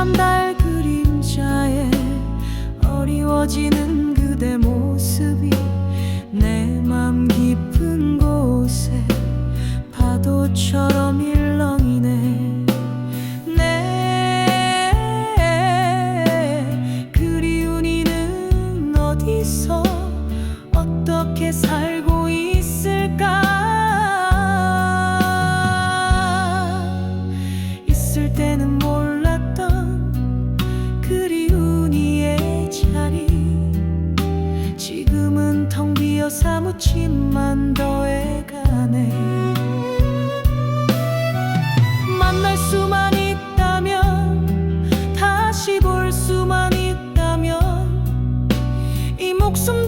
밤달 그림자에 어리워지는 그대 모습이 내 맘 깊은 곳에 파도처럼 일렁이네. 내 그리운 이는 어디서 어떻게 살고 사무침만 더해 가네. 만날 수만 있다면 다시 볼 수만 있다면 이 목숨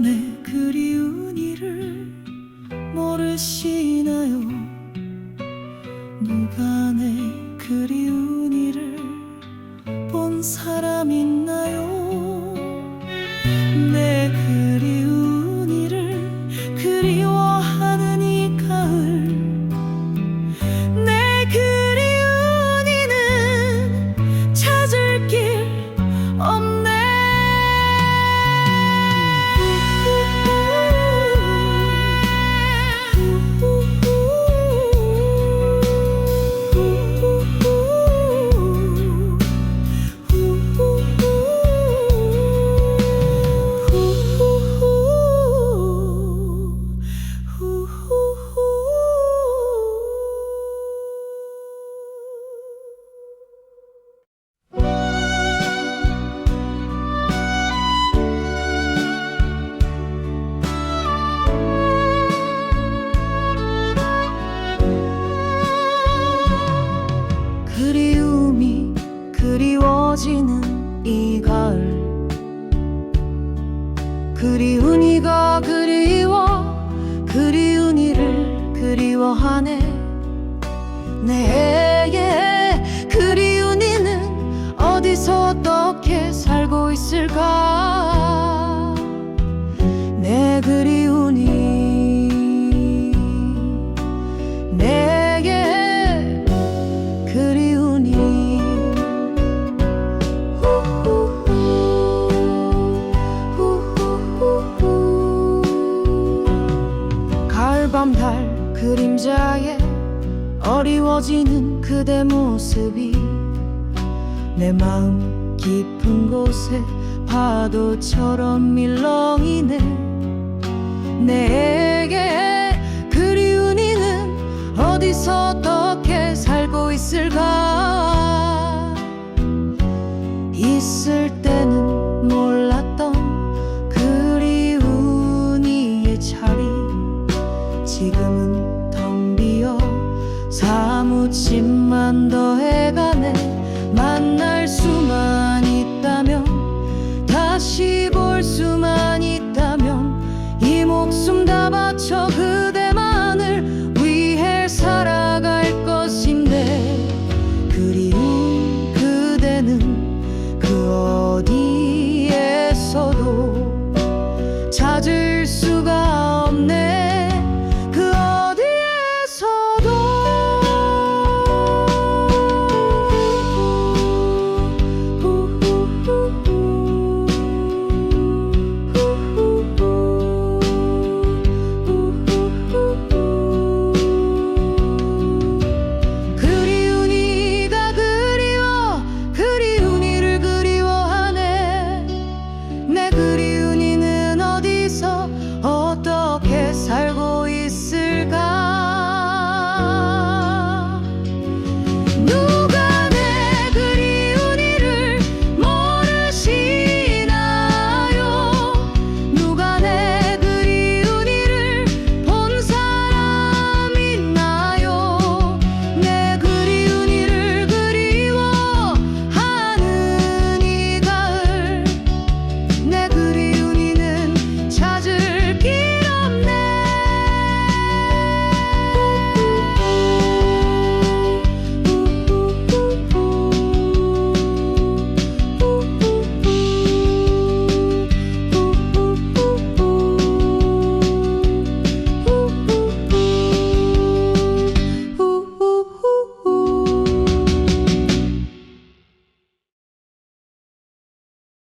내 그리운 이를 모르시나요 누가 내 그리운 이를 본 사람 있나요? 내 그리워하네. 내게 그리운 이는 어디서 어떻게 살고 있을까? 내 그리운 이 내게 그리우니 가을밤 달 그림자에 어리워지는 그대 모습이 내 마음 깊은 곳에 파도처럼 밀렁이네. 내게 그리운 이는 어디서 어떻게 살고 있을까? 있을 때